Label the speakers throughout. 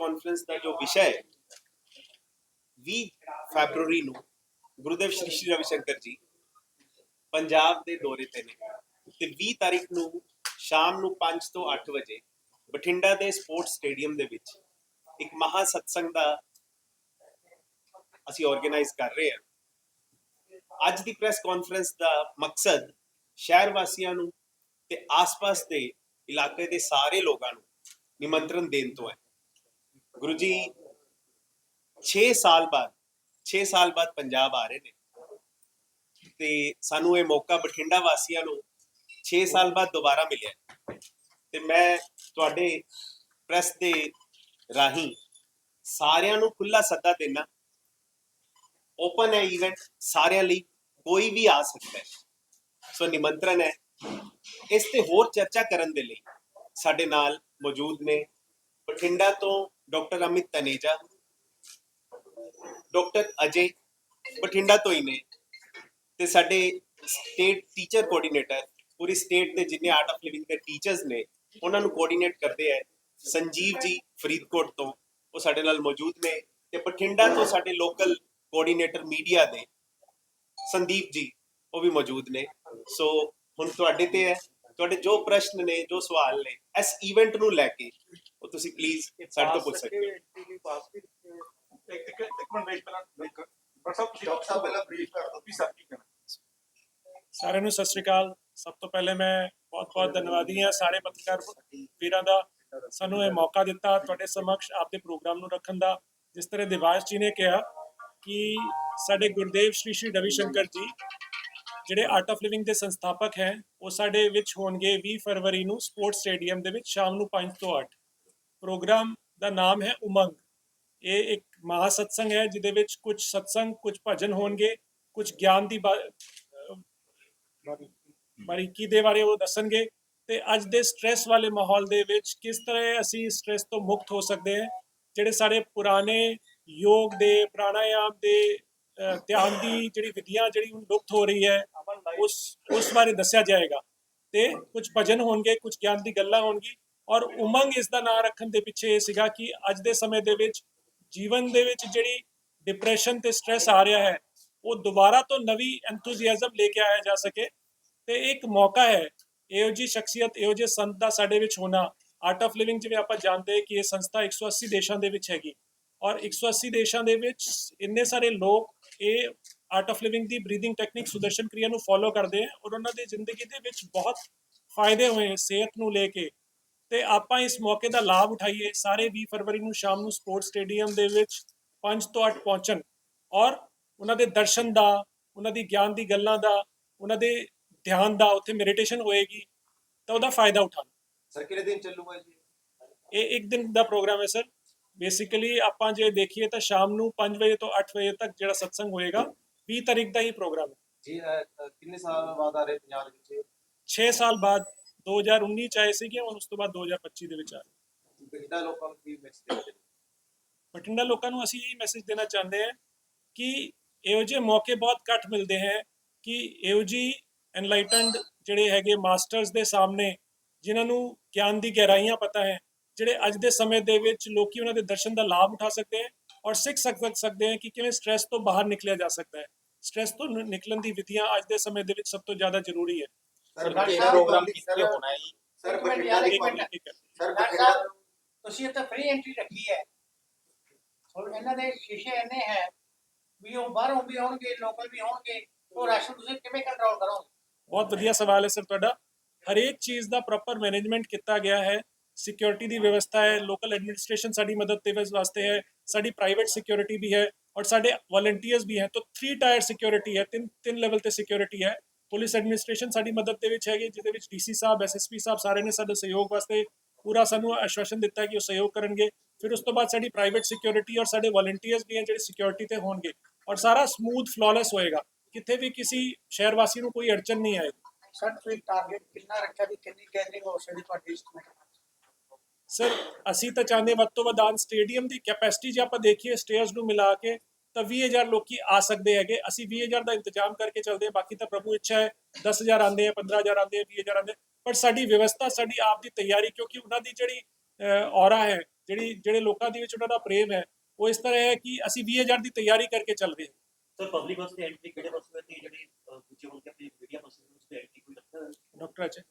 Speaker 1: Conference ਦਾ ਜੋ ਵਿਸ਼ਾ ਹੈ 20 ਫੈਬਰੂਰੀ ਨੂੰ ਗੁਰਦੇਵ ਸ਼੍ਰੀ ਸ਼੍ਰੀ ਰਵੀ ਸ਼ੰਕਰ ਜੀ ਪੰਜਾਬ ਦੇ ਦੌਰੇ ਤੇ ਨੇ ਤੇ 20 ਤਾਰੀਖ ਨੂੰ ਸ਼ਾਮ ਨੂੰ 5 ਤੋਂ 8 ਵਜੇ ਬਠਿੰਡਾ ਦੇ ਸਪੋਰਟਸ ਸਟੇਡੀਅਮ ਦੇ ਵਿੱਚ ਇੱਕ ਮਹਾ ਸਤਸੰਗ ਦਾ ਅਸੀਂ ਆਰਗੇਨਾਈਜ਼ ਕਰ ਰਹੇ ਹਾਂ। ਅੱਜ ਦੀ ਪ੍ਰੈਸ ਕਾਨਫਰੰਸ ਦਾ ਮਕਸਦ ਸ਼ਹਿਰ ਵਾਸੀਆਂ ਨੂੰ ਤੇ ਆਸ-ਪਾਸ ਦੇ ਇਲਾਕੇ ਦੇ ਸਾਰੇ ਲੋਕਾਂ ਨੂੰ ਨਿਮੰਤਰਣ ਦੇਣ ਤੋਂ ਹੈ। ਗੁਰੂ ਜੀ 6 ਸਾਲ ਬਾਅਦ 6 ਸਾਲ ਬਾਅਦ ਪੰਜਾਬ ਆ ਰਹੇ ਨੇ। ਤੇ ਸਾਨੂੰ ਇਹ ਮੌਕਾ ਬਠਿੰਡਾ ਵਾਸੀਆਂ ਨੂੰ 6 ਸਾਲ ਬਾਅਦ ਦੁਬਾਰਾ ਮਿਲਿਆ। ਤੇ ਮੈਂ ਤੁਹਾਡੇ ਪ੍ਰੈਸ ਦੇ ਰਾਹੀਂ ਸਾਰਿਆਂ ਨੂੰ ਖੁੱਲਾ ਸੱਦਾ ਦੇਣਾ ਓਪਨ ਹੈ ਇਵੈਂਟ ਸਾਰਿਆਂ ਲਈ ਕੋਈ ਵੀ ਆ ਸਕਦਾ ਹੈ। ਸੋ ਨਿਮੰਤਰਣ ਹੈ। ਇਸ ਤੇ ਹੋਰ ਚਰਚਾ ਕਰਨ ਦੇ ਲਈ ਸਾਡੇ ਨਾਲ ਮੌਜੂਦ ਨੇ ਬਠਿੰਡਾ ਤੋਂ ਡਾਕਟਰ ਅਮਿਤ ਤਨੇਜਾ, ਡਾਕਟਰ ਅਜੇ ਬਠਿੰਡਾ ਤੋਂ ਹੀ ਨੇ ਤੇ ਸਾਡੇ ਸਟੇਟ ਟੀਚਰ ਕੋਆਰਡੀਨੇਟਰ ਪੂਰੀ ਸਟੇਟ ਦੇ ਜਿੰਨੇ ਆਰਟ ਆਫ ਲਿਵਿੰਗ ਦੇ ਟੀਚਰਸ ਨੇ, ਉਹਨਾਂ ਨੂੰ ਕੋਆਰਡੀਨੇਟ ਕਰਦੇ ਹੈ ਸੰਜੀਵ ਜੀ ਫਰੀਦਕੋਟ ਤੋਂ, ਉਹ ਸਾਡੇ ਨਾਲ ਮੌਜੂਦ ਨੇ ਤੇ ਬਠਿੰਡਾ ਤੋਂ ਸਾਡੇ ਲੋਕਲ ਕੋਆਰਡੀਨੇਟਰ ਮੀਡੀਆ ਦੇ ਸੰਦੀਪ ਜੀ, ਉਹ ਵੀ ਮੌਜੂਦ ਨੇ। ਸੋ ਹੁਣ ਤੁਹਾਡੇ ਤੇ ਹੈ, ਤੁਹਾਡੇ ਜੋ ਪ੍ਰਸ਼ਨ ਨੇ, ਜੋ ਸਵਾਲ ਨੇ, ਇਸ ਇਵੈਂਟ ਨੂੰ ਲੈ ਕੇ ਤੁਸੀਂ ਪਲੀਜ਼ ਸਾਡੇ ਤੋਂ ਪੁੱਛ ਸਕਦੇ ਹੋ।
Speaker 2: ਇੱਕ ਇੱਕ ਇੱਕ ਮਿੰਟ ਵੇਟ ਪਹਿਲਾਂ ਡਾਕਟਰ ਸਾਹਿਬ ਤੁਸੀਂ
Speaker 3: ਡਾਕਟਰ ਸਾਹਿਬ ਪਹਿਲਾਂ brief ਕਰ ਦਿਓ।
Speaker 2: ਵੀ ਸਰ ਕੀ ਕਹਿਣਾ।
Speaker 4: ਸਾਰਿਆਂ ਨੂੰ ਸਤਿ ਸ੍ਰੀ ਅਕਾਲ। ਸਭ ਤੋਂ ਪਹਿਲੇ ਮੈਂ ਬਹੁਤ-ਬਹੁਤ ਧੰਨਵਾਦੀ ਹਾਂ ਸਾਰੇ ਪੱਤਰਕਾਰ ਵੀਰਾਂ ਦਾ। ਸਾਨੂੰ ਇਹ ਮੌਕਾ ਦਿੱਤਾ ਤੁਹਾਡੇ ਸਮਕਸ਼ ਆਪਦੇ ਪ੍ਰੋਗਰਾਮ ਨੂੰ ਰੱਖਣ ਦਾ ਜਿਸ ਤਰ੍ਹਾਂ ਦਿਵਾਸ਼ ਜੀ ਨੇ ਕਿਹਾ ਕਿ ਸਾਡੇ ਗੁਰਦੇਵ ਸ਼੍ਰੀ ਸ਼੍ਰੀ ਰਵੀ ਸ਼ੰਕਰ ਜੀ ਜਿਹੜੇ ਆਰਟ ਆਫ ਲਿਵਿੰਗ ਦੇ ਸੰਸਥਾਪਕ ਹੈ ਉਹ ਸਾਡੇ ਵਿੱਚ ਹੋਣਗੇ 20 ਫਰਵਰੀ ਨੂੰ ਸਪੋਰਟਸ ਸਟੇਡੀਅਮ ਦੇ ਵਿੱਚ ਸ਼ਾਮ ਨੂੰ 5 ਤੋਂ 8 ਪ੍ਰੋਗਰਾਮ ਦਾ ਨਾਮ ਹੈ ਉਮੰਗ। ਇਹ ਇੱਕ ਮਹਾ ਸਤਸੰਗ ਹੈ, ਜਿਹਦੇ ਵਿੱਚ ਕੁਝ ਸਤਸੰਗ, ਕੁਝ ਭਜਨ ਹੋਣਗੇ, ਕੁਝ ਗਿਆਨ ਦੀ ਬਾਰੀਕੀ ਦੇ ਬਾਰੇ ਉਹ ਦੱਸਣਗੇ। ਤੇ ਅੱਜ ਦੇ ਸਟ੍ਰੈਸ ਵਾਲੇ ਮਾਹੌਲ ਦੇ ਵਿੱਚ ਕਿਸ ਤਰ੍ਹਾਂ ਅਸੀਂ ਸਟ੍ਰੈਸ ਤੋਂ ਮੁਕਤ ਹੋ ਸਕਦੇ ਹਾਂ, ਜਿਹੜੇ ਸਾਡੇ ਪੁਰਾਣੇ ਯੋਗ ਦੇ, ਪ੍ਰਾਣਾਯਾਮ ਦੇ ਧਿਆਨ ਦੀ ਜਿਹੜੀ ਵਿਧੀਆਂ ਜਿਹੜੀ ਹੁਣ ਲੁਪਤ ਹੋ ਰਹੀ ਹੈ, ਉਸ ਉਸ ਬਾਰੇ ਦੱਸਿਆ ਜਾਏਗਾ। ਤੇ ਕੁਝ ਭਜਨ ਹੋਣਗੇ, ਕੁਝ ਗਿਆਨ ਦੀ ਗੱਲਾਂ ਹੋਣਗੀ ਔਰ ਉਮੰਗ ਇਸ ਦਾ ਨਾਂ ਰੱਖਣ ਦੇ ਪਿੱਛੇ ਇਹ ਸੀਗਾ ਕਿ ਅੱਜ ਦੇ ਸਮੇਂ ਦੇ ਵਿੱਚ ਜੀਵਨ ਦੇ ਵਿੱਚ ਜਿਹੜੀ ਡਿਪਰੈਸ਼ਨ ਤੇ ਸਟ੍ਰੈਸ ਆ ਰਿਹਾ ਹੈ, ਉਹ ਦੁਬਾਰਾ ਤੋਂ ਨਵੀਂ ਐਂਥੂਸੀਆਜ਼ਮ ਲੈ ਕੇ ਆਇਆ ਜਾ ਸਕੇ। ਤੇ ਇੱਕ ਮੌਕਾ ਹੈ, ਇਹੋ ਜੀ ਸ਼ਖਸੀਅਤ, ਇਹੋ ਜਿਹੇ ਸੰਤ ਦਾ ਸਾਡੇ ਵਿੱਚ ਹੋਣਾ। ਆਰਟ ਆਫ ਲਿਵਿੰਗ ਜਿਵੇਂ ਆਪਾਂ ਜਾਣਦੇ ਕਿ ਇਹ ਸੰਸਥਾ 180 ਦੇਸ਼ਾਂ ਦੇ ਵਿੱਚ ਹੈਗੀ। ਔਰ 180 ਦੇਸ਼ਾਂ ਦੇ ਵਿੱਚ ਇੰਨੇ ਸਾਰੇ ਲੋਕ ਇਹ ਆਰਟ ਆਫ ਲਿਵਿੰਗ ਦੀ ਬਰੀਥਿੰਗ ਟੈਕਨੀਕ ਸੁਦਰਸ਼ਨ ਕਿਰਿਆ ਨੂੰ ਫੋਲੋ ਕਰਦੇ ਹੈ ਔਰ ਉਹਨਾਂ ਦੀ ਜ਼ਿੰਦਗੀ ਦੇ ਵਿੱਚ ਬਹੁਤ ਫਾਇਦੇ ਹੋਏ ਸਿਹਤ ਨੂੰ ਲੈ ਕੇ। ਤੇ ਆਪਾਂ ਇਸ ਮੌਕੇ ਦਾ ਲਾਭ ਉਠਾਈਏ। ਸਾਰੇ 20 ਫਰਵਰੀ ਨੂੰ ਸ਼ਾਮ ਨੂੰ ਸਪੋਰਟਸ ਸਟੇਡੀਅਮ ਦੇ ਵਿੱਚ 5 ਤੋਂ 8 ਪਹੁੰਚਣ ਔਰ ਉਹਨਾਂ ਦੇ ਦਰਸ਼ਨ ਦਾ ਉਹਨਾਂ ਦੀ ਗਿਆਨ ਦੀ ਗੱਲਾਂ ਦਾ ਉਹਨਾਂ ਦੇ ਧਿਆਨ ਦਾ ਉੱਥੇ ਮੈਡੀਟੇਸ਼ਨ ਹੋਏਗੀ ਤਾਂ ਉਹਦਾ ਫਾਇਦਾ ਉਠਾਉਣ
Speaker 3: ਸਰ ਕਿਹੜੇ ਦਿਨ ਚੱਲੂਗਾ ਜੀ?
Speaker 4: ਇਹ ਇੱਕ ਦਿਨ ਦਾ ਪ੍ਰੋਗਰਾਮ ਹੈ ਸਰ ਬੇਸਿਕਲੀ ਆਪਾਂ ਜੇ ਦੇਖੀਏ ਤਾਂ ਸ਼ਾਮ ਨੂੰ 5 ਵਜੇ ਤੋਂ 8 ਵਜੇ ਤੱਕ ਜਿਹੜਾ ਸਤਸੰਗ ਹੋਏਗਾ 20 ਤਾਰੀਖ ਦਾ ਹੀ ਪ੍ਰੋਗਰਾਮ ਹੈ।
Speaker 3: ਜੀ ਕਿੰਨੇ ਸਾਲ ਬਾਅਦ ਆ ਰਹੇ ਪੰਜਾਬ ਦੇ ਵਿੱਚ?
Speaker 4: 6 ਸਾਲ ਬਾਅਦ 2019 ਚ ਆਏ ਸੀਗੇ ਹੁਣ ਉਸ ਤੋਂ ਬਾਅਦ 2025 ਦੇ ਵਿੱਚ ਆ ਰਹੇ
Speaker 3: ਬਠਿੰਡਾ ਲੋਕਾਂ ਨੂੰ ਕੀ ਮੈਸੇਜ ਦੇਣਾ
Speaker 4: ਬਠਿੰਡਾ ਲੋਕਾਂ ਨੂੰ ਅਸੀਂ ਇਹ ਮੈਸੇਜ ਦੇਣਾ ਚਾਹੁੰਦੇ ਹਾਂ ਕਿ ਇਹੋ ਜਿਹੇ ਮੌਕੇ ਬਹੁਤ ਘੱਟ ਮਿਲਦੇ ਹੈ ਕਿ ਇਹੋ ਜੀ ਐਨਲਾਈਟਨਡ ਜਿਹੜੇ ਹੈਗੇ ਮਾਸਟਰਸ ਦੇ ਸਾਹਮਣੇ ਜਿਨ੍ਹਾਂ ਨੂੰ ਗਿਆਨ ਦੀ ਗਹਿਰਾਈਆਂ ਪਤਾ ਹੈ ਜਿਹੜੇ ਅੱਜ ਦੇ ਸਮੇਂ ਦੇ ਵਿੱਚ ਲੋਕੀ ਉਹਨਾਂ ਦੇ ਦਰਸ਼ਨ ਦਾ ਲਾਭ ਉਠਾ ਸਕਦੇ ਹੈ ਔਰ ਸਿੱਖ ਸਕ- ਸਕਦੇ ਹੈ ਕਿ ਕਿਵੇਂ ਸਟ੍ਰੈਸ ਤੋਂ ਬਾਹਰ ਨਿਕਲਿਆ ਜਾ ਸਕਦਾ ਹੈ। ਸਟ੍ਰੈਸ ਤੋਂ ਨਿਕਲਣ ਦੀ ਵਿਧੀਆਂ ਅੱਜ ਦੇ ਸਮੇਂ ਦੇ ਵਿੱਚ ਸਭ ਤੋਂ ਜ਼ਿਆਦਾ ਜ਼ਰੂਰੀ ਹੈ।
Speaker 3: ਸਰ
Speaker 5: ਡਾਕਟਰ
Speaker 3: ਬਠਿੰਡਾ
Speaker 5: ਸਾਹਿਬ,
Speaker 3: ਪ੍ਰੋਗਰਾਮ
Speaker 5: ਸਰ,
Speaker 3: ਕਿੱਥੇ ਹੋਣਾ ਹੈ ਜੀ ਸਰ
Speaker 5: ਇੱਕ ਮਿੰਟ
Speaker 3: ਬਠਿੰਡਾ
Speaker 5: ਯਾਰ,
Speaker 3: ਦੀ
Speaker 5: ਇੱਕ ਮਿੰਟ।
Speaker 4: ਠੀਕ ਹੈ
Speaker 3: ਸਰ
Speaker 5: ਡਾਕਟਰ
Speaker 3: ਬਠਿੰਡਾ
Speaker 5: ਸਾਹਿਬ ਤੁਸੀਂ ਇੱਥੇ ਫ੍ਰੀ ਐਂਟਰੀ ਰੱਖੀ ਹੈ ਹੁਣ ਇਹਨਾਂ ਦੇ ਸ਼ੀਸ਼ੇ ਇੰਨੇ ਹੈ ਵੀ ਉਹ ਬਾਹਰੋਂ ਵੀ ਆਉਣਗੇ ਲੋਕਲ ਵੀ ਆਉਣਗੇ ਉਹ ਰਾਸ਼ਨ ਤੁਸੀਂ ਕਿਵੇਂ ਕੰਟਰੋਲ ਕਰੋਗੇ
Speaker 4: ਬਹੁਤ ਵਧੀਆ ਸਵਾਲ ਹੈ ਸਰ ਤੁਹਾਡਾ ਹਰੇਕ ਚੀਜ਼ ਦਾ ਪ੍ਰੋਪਰ ਮੈਨੇਜਮੈਂਟ ਕੀਤਾ ਗਿਆ ਹੈ ਸਿਕਿਉਰਿਟੀ ਦੀ ਵਿਵਸਥਾ ਹੈ ਲੋਕਲ ਐਡਮਿਨਿਸਟ੍ਰੇਸ਼ਨ ਸਾਡੀ ਮਦਦ ਦੇ ਵਾਸਤੇ ਹੈ ਸਾਡੀ ਪ੍ਰਾਈਵੇਟ ਸਿਕਿਉਰਿਟੀ ਵੀ ਹੈ ਔਰ ਸਾਡੇ ਵਲੰਟੀਅਰਸ ਵੀ ਹੈ ਤਾਂ 3 ਟਾਇਰ ਸਿਕਿਉਰਿਟੀ ਹੈ ਤਿੰਨ ਤਿੰਨ ਲੈਵਲ ਤੇ ਸਿਕਿਉਰਿਟੀ ਹੈ ਪੁਲਿਸ ਐਡਮਿਨਿਸਟ੍ਰੇਸ਼ਨ ਸਾਡੀ ਮਦਦ ਦੇ ਵਿੱਚ ਹੈਗੀ ਜਿਹਦੇ ਵਿੱਚ ਡੀਸੀ ਸਾਹਿਬ ਐਸਐਸਪੀ ਸਾਹਿਬ ਸਾਰੇ ਨੇ ਸਾਡੇ ਸਹਿਯੋਗ ਵਾਸਤੇ ਪੂਰਾ ਸਾਨੂੰ ਆਸ਼ਵਾਸਨ ਦਿੱਤਾ ਕਿ ਉਹ ਸਹਿਯੋਗ ਕਰਨਗੇ। ਫਿਰ ਉਸ ਤੋਂ ਬਾਅਦ ਸਾਡੀ ਪ੍ਰਾਈਵੇਟ ਸਿਕਿਉਰਿਟੀ ਔਰ ਸਾਡੇ ਵਲੰਟੀਅਰਸ ਵੀ ਹੈ ਜਿਹੜੇ ਸਿਕਿਉਰਿਟੀ ਤੇ ਹੋਣਗੇ ਔਰ ਸਾਰਾ ਸਮੂਥ ਫਲॉलेस ਹੋਏਗਾ। ਕਿਤੇ ਵੀ ਕਿਸੇ ਸ਼ਹਿਰ ਵਾਸੀ ਨੂੰ ਕੋਈ ਅੜਚਨ ਨਹੀਂ ਆਏਗੀ।
Speaker 5: ਸਰ ਤੁਸੀਂ ਟਾਰਗੇਟ ਕਿੰਨਾ ਰੱਖਿਆ ਵੀ ਕਿੰਨੀ ਗੈਦਰਿੰਗ ਹੋ ਸਕਦੀ ਤੁਹਾਡੀ?
Speaker 4: ਸਰ ਅਸੀਂ ਤਾਂ ਚਾਹੁੰਦੇ ਵੱਧ ਤੋਂ ਵੱਧ ਆਨ ਸਟੇਡੀਅਮ ਦੀ ਕੈਪੈਸਿਟੀ ਜੇ ਆਪਾਂ ਦੇਖੀਏ ਸਟੇਅਰਸ ਨੂੰ ਮਿਲਾ ਕੇ ਤਾਂ 20000 ਲੋਕੀ ਆ ਸਕਦੇ ਹੈਗੇ। ਅਸੀਂ 20000 ਦਾ ਇੰਤਜ਼ਾਮ ਕਰਕੇ ਚੱਲਦੇ ਹਾਂ। ਬਾਕੀ ਤਾਂ ਪ੍ਰਭੂ ਇੱਛਾ ਹੈ 10000 ਆਉਂਦੇ ਆ 15000 ਆਉਂਦੇ ਆ 20000 ਆਉਂਦੇ। ਪਰ ਸਾਡੀ ਵਿਵਸਥਾ ਸਾਡੀ ਆਪ ਦੀ ਤਿਆਰੀ ਕਿਉਂਕਿ ਉਹਨਾਂ ਦੀ ਜਿਹੜੀ ਔਰਾ ਹੈ ਜਿਹੜੀ ਜਿਹੜੇ ਲੋਕਾਂ ਦੇ ਵਿੱਚ ਉਹਨਾਂ ਦਾ ਪ੍ਰੇਮ ਹੈ ਉਹ ਇਸ ਤਰ੍ਹਾਂ ਹੈ ਕਿ ਅਸੀਂ 20000 ਦੀ ਤਿਆਰੀ ਕਰਕੇ ਚੱਲ ਰਹੇ ਹਾਂ।
Speaker 6: ਸਰ ਪਬਲਿਕ ਵਾਸਤੇ ਐਂਟਰੀ ਕਿਹੜੇ ਪਾਸੇ ਦੀ ਜਿਹੜੀ ਦੂਜੇ ਮੁਲਕ ਦੇ ਮੀਡੀਆ ਪਾਸੇ ਉਸ ਤੇ ਐਂਟਰੀ ਕੋਈ?
Speaker 4: ਡਾਕਟਰ ਅਜੇ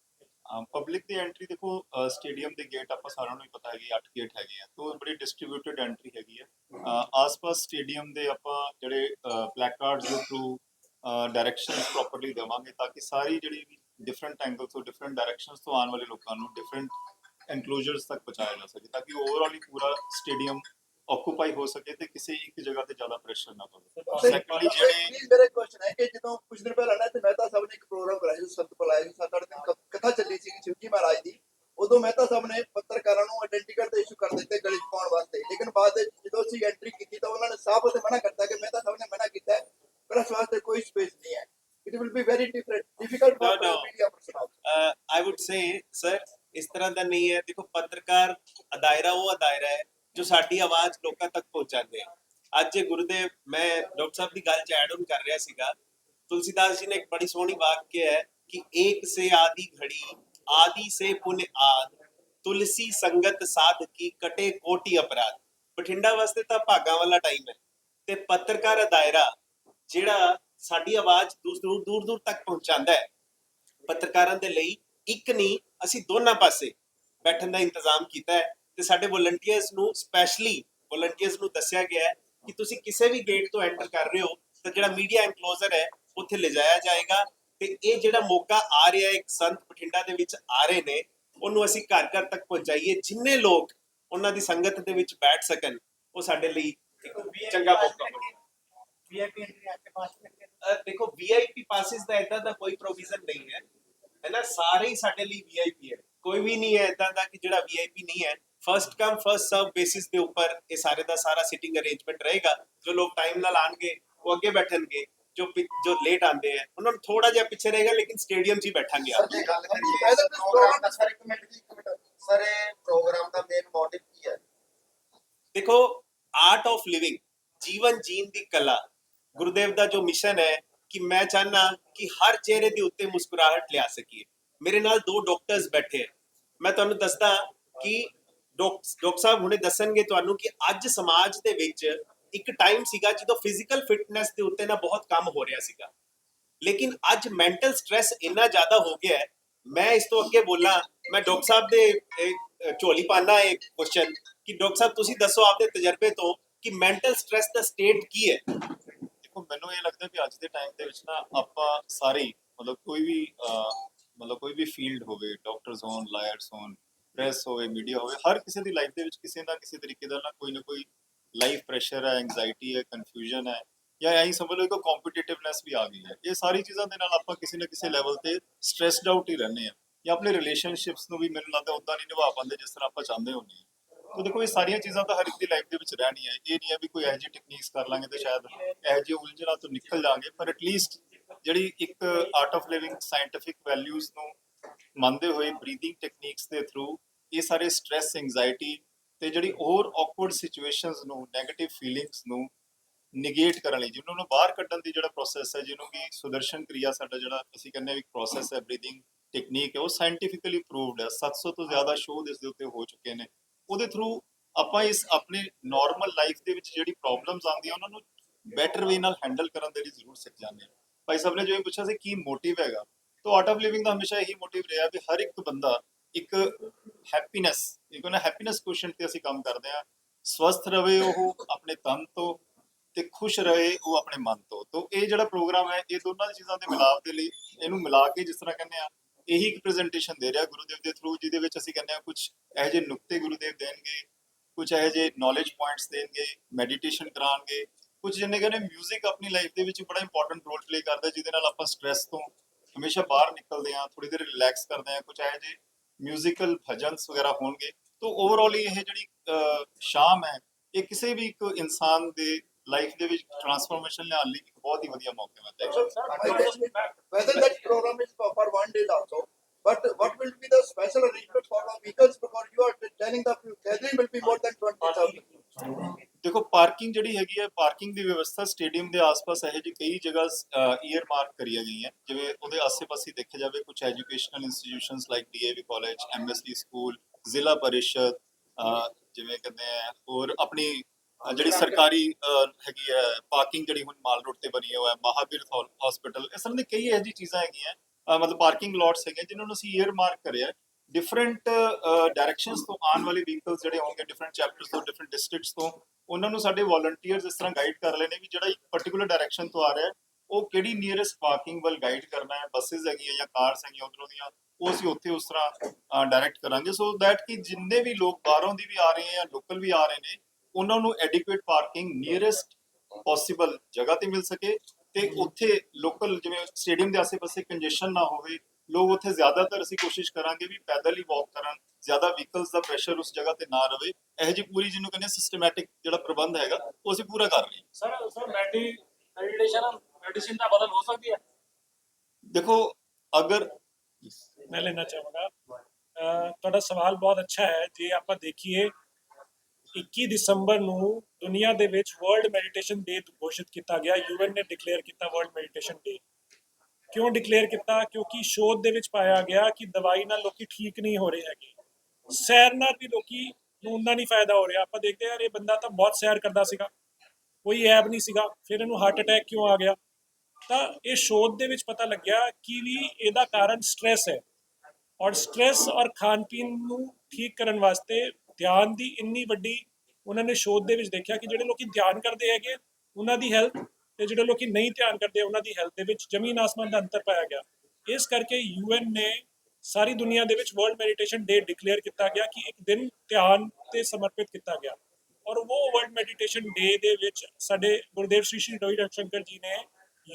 Speaker 2: ਪਬਲਿਕ ਦੀ ਐਂਟਰੀ ਦੇਖੋ ਸਟੇਡੀਅਮ ਦੇ ਗੇਟ ਆਪਾਂ ਸਾਰਿਆਂ ਨੂੰ ਹੀ ਪਤਾ ਹੈਗੀ 8 ਗੇਟ ਹੈਗੇ ਆ। ਤੋਂ ਬੜੀ ਡਿਸਟ੍ਰੀਬਿਊਟਡ ਐਂਟਰੀ ਹੈਗੀ ਆ। ਅਹ, ਆਸ-ਪਾਸ ਸਟੇਡੀਅਮ ਦੇ ਆਪਾਂ ਜਿਹੜੇ ਪਲੈਕਾਰਡਸ ਦੇ ਥਰੂ ਡਾਇਰੈਕਸ਼ਨਸ ਪ੍ਰੋਪਰਲੀ ਦੇਵਾਂਗੇ ਤਾਂ ਕਿ ਸਾਰੀ ਜਿਹੜੀ ਡਿਫਰੈਂਟ ਐਂਗਲ ਤੋਂ ਡਿਫਰੈਂਟ ਡਾਇਰੈਕਸ਼ਨਸ ਤੋਂ ਆਉਣ ਵਾਲੇ ਲੋਕਾਂ ਨੂੰ ਡਿਫਰੈਂਟ ਐਨਕਲੋਜ਼ਰਸ ਤੱਕ ਪਹੁੰਚਾਇਆ ਜਾ ਸਕੇ ਤਾਂ ਕਿ ਓਵਰਆਲ ਹੀ ਪੂਰਾ ਸਟੇਡੀਅਮ ਆਕੂਪਾਈ ਹੋ ਸਕੇ ਤੇ ਕਿਸੇ ਇੱਕ ਜਗ੍ਹਾ ਤੇ ਜ਼ਿਆਦਾ ਪ੍ਰੈਸ਼ਰ ਨਾ ਪਵੇ। ਸੈਕੰਡਲੀ ਜਿਹੜੇ
Speaker 7: ਮੇਰਾ ਕੁਐਸਚਨ ਹੈ ਕਿ ਜਦੋਂ ਕੁਝ ਦਿਨ ਪਹਿਲਾਂ ਨਾ ਤੇ ਮਹਿਤਾ ਸਾਹਿਬ ਨੇ ਇੱਕ ਪ੍ਰੋਗਰਾਮ ਕਰਾਇਆ ਸੀ ਸੰਤ ਬੁਲਾਇਆ ਸੀ ਸੱਤ ਅੱਠ ਦਿਨ ਕਥਾ ਚੱਲੀ ਸੀ ਸ਼ਿਵਜੀ ਮਹਾਰਾਜ ਦੀ ਉਦੋਂ ਮਹਿਤਾ ਸਾਹਿਬ ਨੇ ਪੱਤਰਕਾਰਾਂ ਨੂੰ ਆਇਡੈਂਟੀ ਕਾਰਡ ਤੇ ਇਸ਼ੂ ਕਰ ਦਿੱਤੇ ਗਲੀ ਪਾਉਣ ਵਾਸਤੇ। ਲੇਕਿਨ ਬਾਅਦ ਵਿੱਚ ਜਦੋਂ ਅਸੀਂ ਐਂਟਰੀ ਕੀਤੀ ਤਾਂ ਉਹਨਾਂ ਨੇ ਸਾਫ਼ ਅਤੇ ਮਨਾ ਕਰਤਾ ਕਿ ਮਹਿਤਾ ਸਾਹਿਬ ਨੇ ਮਨਾ ਕੀਤਾ ਹੈ ਪ੍ਰੈਸ ਵਾਸਤੇ ਕੋਈ ਸਪੇਸ ਨਹੀਂ ਹੈ। It will be very different difficult for
Speaker 1: no.
Speaker 7: Media personal
Speaker 1: I would say sir ਇਸ ਤਰ੍ਹਾਂ ਦਾ ਨਹੀਂ ਹੈ। ਦੇਖੋ ਪੱਤਰਕਾਰ ਅਦਾਇਰਾ ਉਹ ਅਦਾਇਰਾ ਹੈ। ਜੋ ਸਾਡੀ ਆਵਾਜ਼ ਲੋਕਾਂ ਤੱਕ ਪਹੁੰਚਾਉਂਦੇ ਆ। ਅੱਜ ਜੇ ਮੈਂ ਡਾਕਟਰ ਸਾਹਿਬ ਦੀ ਗੱਲ ਚ ਐਡ ਆਨ ਕਰ ਰਿਹਾ ਸੀਗਾ। ਤੁਲਸੀਦਾਸ ਜੀ ਨੇ ਇੱਕ ਬੜੀ ਸੋਹਣੀ ਵਾਕਿਆ ਹੈ ਕਿ ਏਕ ਸੇ ਆਦੀ ਘੜੀ, ਆਦੀ ਸੇ ਪੁਨ ਆਦ, ਤੁਲਸੀ ਸੰਗਤ ਸਾਧ ਕੀ ਕਟੇ ਕੋਟੀ ਅਪਰਾਧ। ਬਠਿੰਡਾ ਵਾਸਤੇ ਤਾਂ ਭਾਗਾਂ ਵਾਲਾ ਟਾਈਮ ਹੈ ਤੇ ਪੱਤਰਕਾਰ ਦਾਇਰਾ ਜਿਹੜਾ ਸਾਡੀ ਆਵਾਜ਼ ਦੂਰ ਦੂਰ ਦੂਰ ਦੂਰ ਤੱਕ ਪਹੁੰਚਾਉਂਦਾ ਹੈ। ਪੱਤਰਕਾਰਾਂ ਦੇ ਲਈ ਇੱਕ ਨਹੀਂ, ਅਸੀਂ ਦੋਨਾਂ ਪਾਸੇ ਬੈਠਣ ਦਾ ਇੰਤਜ਼ਾਮ ਕੀਤਾ ਹੈ। ਤੇ ਸਾਡੇ ਵਲੰਟੀਅਰਸ ਨੂੰ ਸਪੈਸ਼ਲੀ ਵਲੰਟੀਅਰਸ ਨੂੰ ਦੱਸਿਆ ਗਿਆ ਹੈ ਕਿ ਤੁਸੀਂ ਕਿਸੇ ਵੀ ਗੇਟ ਤੋਂ ਐਂਟਰ ਕਰ ਰਹੇ ਹੋ ਤਾਂ ਜਿਹੜਾ ਮੀਡੀਆ ਐਨਕਲੋਜ਼ਰ ਹੈ ਉੱਥੇ ਲਿਜਾਇਆ ਜਾਏਗਾ। ਤੇ ਇਹ ਜਿਹੜਾ ਮੌਕਾ ਆ ਰਿਹਾ ਇੱਕ ਸੰਤ ਬਠਿੰਡਾ ਦੇ ਵਿੱਚ ਆ ਰਹੇ ਨੇ ਉਹਨੂੰ ਅਸੀਂ ਘਰ ਘਰ ਤੱਕ ਪਹੁੰਚਾਈਏ ਜਿੰਨੇ ਲੋਕ ਉਹਨਾਂ ਦੀ ਸੰਗਤ ਦੇ ਵਿੱਚ ਬੈਠ ਸਕਣ ਉਹ ਸਾਡੇ ਲਈ ਚੰਗਾ ਮੌਕਾ ਹੋਵੇ। ਵੀਆਈਪੀ ਦੇਖੋ ਪਾਸਿਸ ਦਾ ਇਦਾਂ ਦਾ ਕੋਈ ਪ੍ਰੋਵੀਜ਼ਨ ਨਹੀਂ ਹੈ। ਹੈ ਸਾਰੇ ਹੀ ਸਾਡੇ ਲਈ ਵੀਆਈਪੀ ਹੈ। ਕੋਈ ਵੀ ਨਹੀਂ ਹੈ ਇਦਾਂ ਦਾ ਕਿ ਜਿਹੜਾ ਵੀਆਈਪੀ ਨਹੀਂ ਹੈ। First come first serve basis ਦੇ ਉੱਪਰ ਇਹ ਸਾਰੇ ਦਾ ਸਾਰਾ ਸਿਟਿੰਗ ਅਰੇਂਜਮੈਂਟ ਰਹੇਗਾ। ਜੋ ਲੋਕ ਟਾਈਮ ਨਾਲ ਆਣਗੇ ਉਹ ਅੱਗੇ ਬੈਠਣਗੇ ਜੋ ਜੋ ਲੇਟ ਆਂਦੇ ਆ ਉਹਨਾਂ ਨੂੰ ਥੋੜਾ ਜਿਹਾ ਪਿੱਛੇ ਰਹੇਗਾ ਲੇਕਿਨ ਸਟੇਡੀਅਮ 'ਚ ਹੀ ਬੈਠਾਂਗੇ
Speaker 3: ਸਰ
Speaker 1: ਆਪ।
Speaker 3: ਜੇ ਗੱਲ ਕਰੀਏ ਪ੍ਰੋਗਰਾਮ ਦਾ ਸਰ ਇੱਕ ਮਿੰਟ ਜੀ ਇੱਕ ਮਿੰਟ। ਸਰ ਇਹ ਪ੍ਰੋਗਰਾਮ ਦਾ ਮੇਨ ਮੋਟਿਵ ਕੀ ਹੈ?
Speaker 1: ਦੇਖੋ ਆਰਟ ਆਫ ਲਿਵਿੰਗ ਜੀਵਨ ਜੀਣ ਦੀ ਕਲਾ ਗੁਰੂਦੇਵ ਦਾ ਜੋ ਮਿਸ਼ਨ ਹੈ ਕਿ ਮੈਂ ਚਾਹਨਾ ਕਿ ਹਰ ਚਿਹਰੇ ਦੇ ਉੱਤੇ ਮੁਸਕਰਾਹਟ ਲਿਆ ਸਕੀਏ। ਮੇਰੇ ਨਾਲ ਦੋ ਡਾਕਟਰਸ ਬੈਠੇ ਹੈ ਮੈਂ ਤੁਹਾਨੂੰ ਦੱਸਦਾ ਕਿ ਡਾਕਟਰ ਸਾਹਿਬ ਹੁਣੇ ਦੱਸਣਗੇ ਤੁਹਾਨੂੰ ਕਿ ਅੱਜ ਸਮਾਜ ਦੇ ਵਿੱਚ ਇੱਕ ਟਾਈਮ ਸੀਗਾ ਜਦੋਂ ਫਿਜ਼ੀਕਲ ਫਿਟਨੈਸ ਦੇ ਉੱਤੇ ਨਾ ਬਹੁਤ ਕੰਮ ਹੋ ਰਿਹਾ ਸੀਗਾ। ਲੇਕਿਨ ਅੱਜ ਮੈਂਟਲ ਸਟ्रेस ਇੰਨਾ ਜ਼ਿਆਦਾ ਹੋ ਗਿਆ ਮੈਂ ਇਸ ਤੋਂ ਅੱਗੇ ਬੋਲਾਂ, ਮੈਂ ਡਾਕਟਰ ਸਾਹਿਬ ਦੇ ਝੋਲੀ ਪਾਣਾ ਇੱਕ ਕੁਐਸਚਨ ਕਿ ਡਾਕਟਰ ਸਾਹਿਬ ਤੁਸੀਂ ਦੱਸੋ ਆਪਦੇ ਤਜਰਬੇ ਤੋਂ ਕਿ ਮੈਂਟਲ ਸਟ्रेस ਦਾ ਸਟੇਟ ਕੀ ਹੈ?
Speaker 2: ਦੇਖੋ, ਮੈਨੂੰ ਇਹ ਲੱਗਦਾ ਕਿ ਅੱਜ ਦੇ ਟਾਈਮ ਦੇ ਵਿੱਚ ਨਾ ਆਪਾਂ ਸਾਰੇ ਮਤਲਬ ਕੋਈ ਵੀ ਮਤਲਬ ਕੋਈ ਵੀ ਫੀਲਡ ਹੋਵੇ ਡਾਕਟਰਸ ਹੋਣ ਲਾਇਰਸ ਹੋਣ ਪ੍ਰੈਸ ਹੋਵੇ ਮੀਡੀਆ ਹੋਵੇ, ਹਰ ਕਿਸੇ ਦੀ ਲਾਈਫ ਦੇ ਵਿੱਚ ਕਿਸੇ ਨਾ ਕਿਸੇ ਤਰੀਕੇ ਦਾ ਨਾ ਕੋਈ ਨਾ ਕੋਈ ਲਾਈਫ ਪ੍ਰੈਸ਼ਰ ਹੈ ਐਂਗਜ਼ਾਇਟੀ ਹੈ ਕਨਫਿਊਜ਼ਨ ਹੈ ਜਾਂ ਐਂ ਸਮਝ ਲਓ ਕਿ ਕੰਪੀਟੀਟਿਵਨੈਸ ਵੀ ਆ ਗਈ ਹੈ। ਇਹ ਸਾਰੀ ਚੀਜ਼ਾਂ ਦੇ ਨਾਲ ਆਪਾਂ ਕਿਸੇ ਨਾ ਕਿਸੇ ਲੈਵਲ ਤੇ ਸਟ੍ਰੈਸਡ ਆਊਟ ਹੀ ਰਹਿੰਦੇ ਆ ਜਾਂ ਆਪਣੇ ਰਿਲੇਸ਼ਨਸ਼ਿਪਸ ਨੂੰ ਵੀ ਮੈਨੂੰ ਲੱਗਦਾ ਉਦਾਂ ਨਹੀਂ ਨਿਭਾ ਪਾਉਂਦੇ ਜਿਸ ਤਰ੍ਹਾਂ ਆਪਾਂ ਚਾਹੁੰਦੇ ਹੁੰਦੇ ਹਾਂ। ਦੇਖੋ, ਇਹ ਸਾਰੀਆਂ ਚੀਜ਼ਾਂ ਤਾਂ ਹਰ ਇੱਕ ਦੀ ਲਾਈਫ ਦੇ ਵਿੱਚ ਰਹਿਣੀਆਂ ਇਹ ਨਹੀਂ ਹੈ ਵੀ ਕੋਈ ਇਹੋ ਜਿਹੀ ਟੈਕਨੀਕਸ ਕਰ ਲਾਂਗੇ ਤੇ ਸ਼ਾਇਦ ਇਹੋ ਜਿਹੇ ਉਲਝਣਾਂ ਤੋਂ ਨਿਕਲ ਜਾਾਂਗੇ ਪਰ ਐਟਲੀਸਟ ਜਿਹੜੀ ਇੱਕ art of living scientific values ਨੂੰ ਮੰਨਦੇ ਹੋਏ ਬਰੀਥਿੰਗ ਟੈਕਨੀਕਸ ਦੇ ਥਰੂ ਇਹ ਸਾਰੇ ਸਟ्रेस ਐਂਗਜ਼ਾਇਟੀ ਤੇ ਜਿਹੜੀ ਹੋਰ ਔਕਵਰਡ ਸਿਚੁਏਸ਼ਨਸ ਨੂੰ 네ਗੇਟਿਵ ਫੀਲਿੰਗਸ ਨੂੰ ਨਿਗੇਟ ਕਰਨ ਲਈ, ਜਿਹਨਾਂ ਨੂੰ ਬਾਹਰ ਕੱਢਣ ਦੀ ਜਿਹੜਾ ਪ੍ਰੋਸੈਸ ਹੈ, ਜਿਹਨੂੰ ਕਿ ਸੁਦਰਸ਼ਨ ਕਿਰਿਆ ਸਾਡਾ ਜਿਹੜਾ ਅਸੀਂ ਕਹਿੰਦੇ ਵੀ ਪ੍ਰੋਸੈਸ ਹੈ ਬਰੀਥਿੰਗ ਟੈਕਨੀਕ ਹੈ, ਉਹ ਸਾਇੰਟਿਫਿਕਲੀ ਪ੍ਰੂਵਡ ਹੈ 700 ਤੋਂ ਜ਼ਿਆਦਾ ਸ਼ੋਧ ਇਸ ਦੇ ਉੱਤੇ ਹੋ ਚੁੱਕੇ ਨੇ। ਉਹਦੇ ਥਰੂ ਆਪਾਂ ਇਸ ਆਪਣੇ ਨਾਰਮਲ ਲਾਈਫ ਦੇ ਵਿੱਚ ਜਿਹੜੀ ਪ੍ਰੋਬਲਮਸ ਆਉਂਦੀਆਂ, ਉਹਨਾਂ ਨੂੰ ਬੈਟਰ ਵੇ ਨਾਲ ਹੈਂਡਲ ਕਰਨ ਦੇ ਲਈ ਜ਼ਰੂਰ ਸਿੱਖ ਜਾਂਦੇ ਹਾਂ। ਭਾਈ ਸਾਹਿਬ ਨੇ ਜੋ ਪੁੱਛਿਆ ਸੀ, ਕੀ ਮੋਟਿਵ ਹੈਗਾ? ਤੋਂ ਆਰਟ ਆਫ ਲਿਵਿੰਗ ਦਾ ਹਮੇਸ਼ਾ ਇਹੀ ਮੋਟਿਵ ਰਿਹਾ ਵੀ ਹਰ ਇੱਕ ਬੰਦਾ ਇੱਕ ਹੈਪੀਨੈਸ, ਇੱਕ ਨਾ ਹੈਪੀਨੈਸ ਕੁਐਸਚਨ ਤੇ ਅਸੀਂ ਕੰਮ ਕਰਦੇ ਆ ਸਵਸਥ ਰਵੇ ਉਹ ਆਪਣੇ ਤਨ ਤੋਂ ਤੇ ਖੁਸ਼ ਰਹੇ ਉਹ ਆਪਣੇ ਮਨ ਤੋਂ। ਤੋਂ ਇਹ ਜਿਹੜਾ ਪ੍ਰੋਗਰਾਮ ਹੈ, ਇਹ ਦੋਨਾਂ ਚੀਜ਼ਾਂ ਦੇ ਮਿਲਾਪ ਦੇ ਲਈ ਇਹਨੂੰ ਮਿਲਾ ਕੇ ਜਿਸ ਤਰ੍ਹਾਂ ਕਹਿੰਦੇ ਆ ਇਹੀ ਇੱਕ ਪ੍ਰੈਜੈਂਟੇਸ਼ਨ ਦੇ ਰਿਹਾ ਗੁਰੂਦੇਵ ਦੇ ਥਰੂ ਜਿਹਦੇ ਵਿੱਚ ਅਸੀਂ ਕਹਿੰਦੇ ਆ ਕੁਝ ਇਹੋ ਜਿਹੇ ਨੁਕਤੇ ਗੁਰੂਦੇਵ ਦੇਣਗੇ ਕੁਝ ਇਹੋ ਜਿਹੇ ਨੌਲੇਜ ਪੁਆਇੰਟਸ ਦੇਣਗੇ ਮੈਡੀਟੇਸ਼ਨ ਕਰਾਣਗੇ ਕੁਝ ਜਿੰਨੇ ਕਹਿੰਦੇ 뮤직 ਆਪਣੀ ਲਾਈਫ ਦੇ ਵਿੱਚ ਬੜਾ ਇੰਪੋਰਟੈਂਟ ਰੋਲ ਪਲੇ ਕਰਦਾ, ਜਿਹਦੇ ਨਾਲ ਆਪਾਂ ਸਟ्रेस ਤੋਂ ਹਮੇਸ਼ਾ ਬਾਹਰ ਨਿਕਲਦੇ ਆ ਥੋੜੀ ਦੇਰ ਰਿਲੈਕਸ ਕਰਦੇ ਆ ਕੁਝ ਐ ਜੇ ਮਿਊਜ਼ੀਕਲ ਭਜਨਸ ਵਗੈਰਾ ਹੋਣਗੇ ਤੋਂ ਓਵਰਆਲ ਇਹ ਜਿਹੜੀ ਸ਼ਾਮ ਹੈ ਇਹ ਕਿਸੇ ਵੀ ਇੱਕ ਇਨਸਾਨ ਦੇ ਲਾਈਫ ਦੇ ਵਿੱਚ ਟਰਾਂਸਫਾਰਮੇਸ਼ਨ ਲਿਆਉਣ ਲਈ ਇੱਕ ਬਹੁਤ ਹੀ ਵਧੀਆ ਮੌਕਾ
Speaker 7: ਮਿਲਦਾ ਹੈ whether that programme is for 1 day also but what will be the special arrangement for the vehicles because you are telling the gathering will be more than 20000
Speaker 2: ਦੇਖੋ ਪਾਰਕਿੰਗ ਜਿਹੜੀ ਹੈਗੀ ਹੈ ਪਾਰਕਿੰਗ ਦੀ ਵਿਵਸਥਾ ਸਟੇਡੀਅਮ ਦੇ ਆਸ-ਪਾਸ ਇਹੋ ਜਿਹੀ ਕਈ ਜਗ੍ਹਾ ਈਅਰ ਮਾਰਕ ਕਰੀਆਂ ਗਈਆਂ। ਜਿਵੇਂ ਉਹਦੇ ਆਸ-ਪਾਸੇ ਦੇਖਿਆ ਜਾਵੇ ਕੁਝ educational institutions like DAV college MSD school Zila Parishad ਜਿਵੇਂ ਕਹਿੰਦੇ ਆ, ਹੋਰ ਆਪਣੀ ਜਿਹੜੀ ਸਰਕਾਰੀ ਹੈਗੀ ਹੈ ਪਾਰਕਿੰਗ ਜਿਹੜੀ ਹੁਣ ਮਾਲ ਰੋਡ ਤੇ ਬਣੀ ਹੋਇਆ ਹੈ ਮਹਾਵੀਰ ਹਸਪੀਟਲ ਇਸ ਤਰ੍ਹਾਂ ਦੀ ਕਈ ਇਹੋ ਜਿਹੀ ਚੀਜ਼ਾਂ ਹੈਗੀਆਂ ਮਤਲਬ ਪਾਰਕਿੰਗ ਲੋਟਸ ਹੈਗੇ ਜਿਨ੍ਹਾਂ ਨੂੰ ਅਸੀਂ ਈਅਰ ਮਾਰਕ ਕਰਿਆ। ਡਿਫਰੈਂਟ ਡਾਇਰੈਕਸ਼ਨਸ ਤੋਂ ਆਉਣ ਵਾਲੇ ਵਹੀਕਲਸ ਜਿਹੜੇ ਹੋਣਗੇ ਡਿਫਰੈਂਟ ਚੈਪਟਰਸ ਤੋਂ ਡਿਫਰੈਂਟ ਡਿਸਟ੍ਰਿਕਟਸ ਤੋਂ ਉਹਨਾਂ ਨੂੰ ਸਾਡੇ ਵਾਲੰਟੀਅਰਸ ਇਸ ਤਰ੍ਹਾਂ ਗਾਈਡ ਕਰ ਰਹੇ ਵੀ ਜਿਹੜਾ ਇੱਕ ਪਾਰਟਿਕੂਲਰ ਡਾਇਰੈਕਸ਼ਨ ਤੋਂ ਆ ਰਿਹਾ ਹੈ, ਉਹ ਕਿਹੜੀ ਨੀਅਰੈਸਟ ਪਾਰਕਿੰਗ ਵੱਲ ਗਾਈਡ ਕਰਨਾ ਹੈ ਬੱਸਸ ਹੈਗੀਆਂ ਜਾਂ ਕਾਰਸ ਹੈਗੀਆਂ ਉਧਰੋਂ ਦੀਆਂ, ਉਹ ਅਸੀਂ ਉੱਥੇ ਉਸ ਤਰ੍ਹਾਂ ਡਾਇਰੈਕਟ ਕਰਾਂਗੇ। ਸੋ ਦੈਟ ਕਿ ਜਿੰਨੇ ਵੀ ਲੋਕ ਬਾਹਰੋਂ ਦੀ ਵੀ ਆ ਰਹੇ ਹੈ ਲੋਕਲ ਵੀ ਆ ਰਹੇ ਨੇ, ਉਹਨਾਂ ਨੂੰ ਐਡਿਕੁਏਟ ਪਾਰਕਿੰਗ ਨੀਅਰੈਸਟ ਪੋਸੀਬਲ ਜਗ੍ਹਾ ਤੇ ਮਿਲ ਸਕੇ ਤੇ ਉੱਥੇ ਲੋਕਲ ਜਿਵੇਂ ਸਟੇਡੀਅਮ ਦੇ ਆਸੇ-ਪਾਸੇ ਕੰਜੈਸ਼ਨ ਨਾ ਹੋਵੇ ਲੋਕ ਉੱਥੇ ਜ਼ਿਆਦਾਤਰ ਅਸੀਂ ਕੋਸ਼ਿਸ਼ ਕਰਾਂਗੇ ਵੀ ਪੈਦਲ ਹੀ ਵਾਕ ਕਰਨ ਜ਼ਿਆਦਾ ਵਹੀਕਲਸ ਦਾ ਪ੍ਰੈਸ਼ਰ ਉਸ ਜਗ੍ਹਾ ਤੇ ਨਾ ਰਵੇ। ਇਹ ਜੀ ਪੂਰੀ ਜਿਹਨੂੰ ਕਹਿੰਦੇ ਸਿਸਟਮੈਟਿਕ ਜਿਹੜਾ ਪ੍ਰਬੰਧ ਹੈਗਾ ਉਹ ਅਸੀਂ ਪੂਰਾ ਕਰ ਰਹੇ ਹਾਂ
Speaker 4: ਸਰ ਸਰ ਮੈਡੀ ਮੈਡੀਟੇਸ਼ਨ ਮੈਡੀਸਿਨ ਦਾ ਬਦਲ ਹੋ ਸਕਦੀ ਹੈ?
Speaker 2: ਦੇਖੋ ਅਗਰ
Speaker 4: ਮੈਂ ਲੈਣਾ ਚਾਹਾਂਗਾ। ਤੁਹਾਡਾ ਸਵਾਲ ਬਹੁਤ ਅੱਛਾ ਹੈ। ਜੇ ਆਪਾਂ ਦੇਖੀਏ 21 ਦਸੰਬਰ ਨੂੰ ਦੁਨੀਆ ਦੇ ਵਿੱਚ ਵਰਲਡ ਮੈਡੀਟੇਸ਼ਨ ਡੇ ਘੋਸ਼ਿਤ ਕੀਤਾ ਗਿਆ। ਯੂਐਨ ਨੇ ਡਿਕਲੇਅਰ ਕੀਤਾ ਵਰਲਡ ਮੈਡੀਟੇਸ਼ਨ ਡੇ ਕਿਉਂ ਡਿਕਲੇਅਰ ਕੀਤਾ? ਕਿਉਂਕਿ ਸ਼ੋਧ ਦੇ ਵਿੱਚ ਪਾਇਆ ਗਿਆ ਕਿ ਦਵਾਈ ਨਾਲ ਲੋਕੀ ਠੀਕ ਨਹੀਂ ਹੋ ਰਹੇ ਹੈਗੇ। ਸੈਰ ਨਾਲ ਵੀ ਲੋਕੀ ਨੂੰ ਉਨਾ ਨਹੀਂ ਫਾਇਦਾ ਹੋ ਰਿਹਾ। ਆਪਾਂ ਦੇਖਦੇ ਹਾਂ ਇਹ ਬੰਦਾ ਤਾਂ ਬਹੁਤ ਸੈਰ ਕਰਦਾ ਸੀਗਾ। ਕੋਈ ਐਬ ਨਹੀਂ ਸੀਗਾ। ਫਿਰ ਇਹਨੂੰ ਹਾਰਟ ਅਟੈਕ ਕਿਉਂ ਆ ਗਿਆ? ਤਾਂ ਇਹ ਸ਼ੋਧ ਦੇ ਵਿੱਚ ਪਤਾ ਲੱਗਿਆ ਕਿ ਵੀ ਇਹਦਾ ਕਾਰਨ ਸਟ੍ਰੈਸ ਹੈ। ਔਰ ਸਟ੍ਰੈਸ ਔਰ ਖਾਣ ਪੀਣ ਨੂੰ ਠੀਕ ਕਰਨ ਵਾਸਤੇ ਧਿਆਨ ਦੀ ਇੰਨੀ ਵੱਡੀ ਉਹਨਾਂ ਨੇ ਸ਼ੋਧ ਦੇ ਵਿੱਚ ਦੇਖਿਆ ਕਿ ਜਿਹੜੇ ਲੋਕੀ ਧਿਆਨ ਕਰਦੇ ਹੈਗੇ, ਉਹਨਾਂ ਦੀ ਹੈਲਥ ਤੇ ਜਿਹੜੇ ਲੋਕੀ ਨਹੀਂ ਧਿਆਨ ਕਰਦੇ ਉਹਨਾਂ ਦੀ ਹੈਲਥ ਦੇ ਵਿੱਚ ਜ਼ਮੀਨ ਆਸਮਾਨ ਦਾ ਅੰਤਰ ਪਾਇਆ ਗਿਆ। ਇਸ ਕਰਕੇ ਯੂਐਨ ਨੇ ਸਾਰੀ ਦੁਨੀਆ ਦੇ ਵਿੱਚ ਵਰਲਡ ਮੈਡੀਟੇਸ਼ਨ ਡੇ ਡਿਕਲੇਅਰ ਕੀਤਾ ਗਿਆ ਕਿ ਇੱਕ ਦਿਨ ਧਿਆਨ ਤੇ ਸਮਰਪਿਤ ਕੀਤਾ ਗਿਆ। ਔਰ ਉਹ ਵਰਲਡ ਮੈਡੀਟੇਸ਼ਨ ਡੇ ਦੇ ਵਿੱਚ ਸਾਡੇ ਗੁਰਦੇਵ ਸ਼੍ਰੀ ਸ਼੍ਰੀ ਰਵੀ ਰਵਿਸ਼ੰਕਰ ਜੀ ਨੇ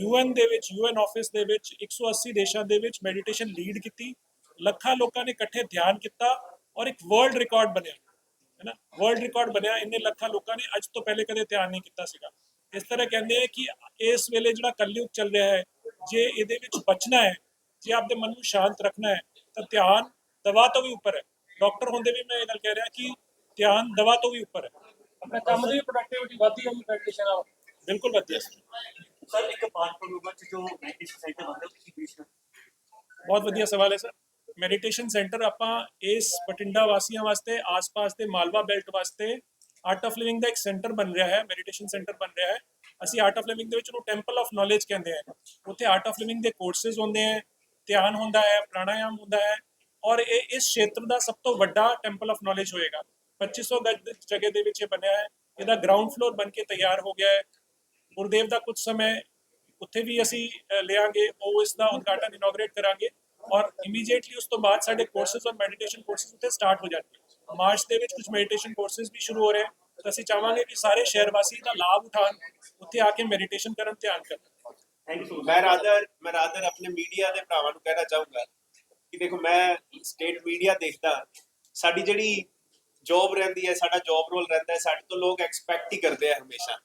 Speaker 4: ਯੂਐਨ ਦੇ ਵਿੱਚ ਯੂਐਨ ਆਫਿਸ ਦੇ ਵਿੱਚ 180 ਦੇਸ਼ਾਂ ਦੇ ਵਿੱਚ ਮੈਡੀਟੇਸ਼ਨ ਲੀਡ ਕੀਤੀ। ਲੱਖਾਂ ਲੋਕਾਂ ਨੇ ਇਕੱਠੇ ਧਿਆਨ ਕੀਤਾ ਔਰ ਇੱਕ ਵਰਲਡ ਰਿਕਾਰਡ ਬਣਿਆ। ਹੈ ਨਾ? ਵਰਲਡ ਰਿਕਾਰਡ ਬਣਿਆ। ਇੰਨੇ ਲੱਖਾਂ ਲੋਕਾਂ ਨੇ ਅੱਜ ਤੋਂ ਪਹਿਲੇ ਕਦੇ ਧਿਆਨ ਨਹੀਂ ਕੀਤਾ ਸੀਗਾ। ਇਸ ਤਰ੍ਹਾਂ ਕਹਿੰਦੇ ਆ ਕਿ ਇਸ ਵੇਲੇ ਜਿਹੜਾ ਕਲਯੁਗ ਚੱਲ ਰਿਹਾ ਹੈ ਜੇ ਇਹਦੇ ਵਿੱਚ ਬਚਣਾ ਹੈ ਜੇ ਆਪਦੇ ਮਨ ਨੂੰ ਸ਼ਾਂਤ ਰੱਖਣਾ ਹੈ ਤਾਂ ਧਿਆਨ ਦਵਾ ਤੋਂ ਵੀ ਉੱਪਰ ਹੈ ਡਾਕਟਰ ਹੁੰਦੇ ਵੀ ਮੈਂ ਇਹ ਗੱਲ ਕਹਿ ਰਿਹਾ ਕਿ ਧਿਆਨ ਦਵਾ ਤੋਂ ਵੀ ਉੱਪਰ ਹੈ ਆਪਣੇ ਕੰਮ ਦੀ ਪ੍ਰੋਡਕਟਿਵਿਟੀ ਵਧਦੀ ਹੈ ਮੈਡੀਟੇਸ਼ਨ ਨਾਲ ਬਿਲਕੁਲ ਵਧਦੀ ਹੈ
Speaker 6: ਸਰ ਇੱਕ ਪਾਰਕ ਪ੍ਰੋਗਰਾਮ ਚ ਜੋ ਮੈਡੀਟੇਸ਼ਨ ਸੈਂਟਰ ਬਣਦਾ ਤੁਸੀਂ ਬੀਚ
Speaker 4: ਬਹੁਤ ਵਧੀਆ ਸਵਾਲ ਹੈ ਸਰ ਮੈਡੀਟੇਸ਼ਨ ਸੈਂਟਰ ਆਪਾਂ ਇਸ ਬਠਿੰਡਾ ਵਾਸੀਆਂ ਵਾਸਤੇ ਆਸ-ਪਾਸ ਦੇ ਮਾਲਵਾ ਬੈਲਟ ਵਾਸਤੇ ਆਰਟ ਆਫ ਲਿਵਿੰਗ ਦਾ ਇੱਕ ਸੈਂਟਰ ਬਣ ਰਿਹਾ ਹੈ ਮੈਡੀਟੇਸ਼ਨ ਸੈਂਟਰ ਬਣ ਰਿਹਾ ਹੈ। ਅਸੀਂ ਆਰਟ ਆਫ ਲਿਵਿੰਗ ਦੇ ਵਿੱਚ ਉਹਨੂੰ ਟੈਂਪਲ ਆਫ ਨੌਲੇਜ ਕਹਿੰਦੇ ਆ। ਉੱਥੇ ਆਰਟ ਆਫ ਲਿਵਿੰਗ ਦੇ ਕੋਰਸਸ ਹੁੰਦੇ ਆ, ਧਿਆਨ ਹੁੰਦਾ ਹੈ, ਪ੍ਰਾਣਾਯਾਮ ਹੁੰਦਾ ਹੈ ਔਰ ਇਹ ਇਸ ਖੇਤਰ ਦਾ ਸਭ ਤੋਂ ਵੱਡਾ ਟੈਂਪਲ ਆਫ ਨੌਲੇਜ ਹੋਏਗਾ। 2500 ਗਜ ਜਗ੍ਹਾ ਦੇ ਵਿੱਚ ਇਹ ਬਣਿਆ ਹੈ। ਇਹਦਾ ਗਰਾਊਂਡ ਫਲੋਰ ਬਣ ਕੇ ਤਿਆਰ ਹੋ ਗਿਆ ਹੈ। ਗੁਰਦੇਵ ਦਾ ਕੁਝ ਸਮੇਂ ਉੱਥੇ ਵੀ ਅਸੀਂ ਲਿਆਂਗੇ, ਉਹ ਇਸ ਦਾ ਉਦਘਾਟਨ ਇਨੋਗਰੇਟ ਕਰਾਂਗੇ ਔਰ ਇਮੀਡੀਏਟਲੀ ਉਸ ਤੋਂ ਬਾਅਦ ਸਾਡੇ ਕੋਰਸਸ ਔਰ ਮੈਡੀਟੇਸ਼ਨ ਕੋਰਸਸ ਉੱਥੇ ਸਟਾਰਟ ਹੋ ਜਾਣਗੇ। ਮਾਰਚ ਦੇ ਵਿੱਚ ਕੁਝ ਮੈਡੀਟੇਸ਼ਨ ਕੋਰਸਸ ਵੀ ਸ਼ੁਰੂ ਹੋ ਰਹੇ ਤਾਂ ਅਸੀਂ ਚਾਹਾਂਗੇ ਕਿ ਸਾਰੇ ਸ਼ਹਿਰ ਵਾਸੀ ਦਾ ਲਾਭ ਉਠਾਉਣ, ਉੱਥੇ ਆ ਕੇ ਮੈਡੀਟੇਸ਼ਨ ਕਰਨ ਧਿਆਨ ਕਰਨ।
Speaker 6: ਥੈਂਕ ਯੂ
Speaker 1: ਮੈਂ ਰਾਦਰ ਮੈਂ ਰਾਦਰ ਆਪਣੇ ਮੀਡੀਆ ਦੇ ਭਰਾਵਾਂ ਨੂੰ ਕਹਿਣਾ ਚਾਹੂੰਗਾ ਕਿ ਦੇਖੋ, ਮੈਂ ਸਟੇਟ ਮੀਡੀਆ ਦੇਖਦਾ। ਸਾਡੀ ਜਿਹੜੀ ਜੌਬ ਰਹਿੰਦੀ ਹੈ, ਸਾਡਾ ਜੌਬ ਰੋਲ ਰਹਿੰਦਾ ਹੈ, ਸਾਡੇ ਤੋਂ ਲੋਕ ਐਕਸਪੈਕਟ ਹੀ ਕਰਦੇ ਆ ਹਮੇਸ਼ਾ।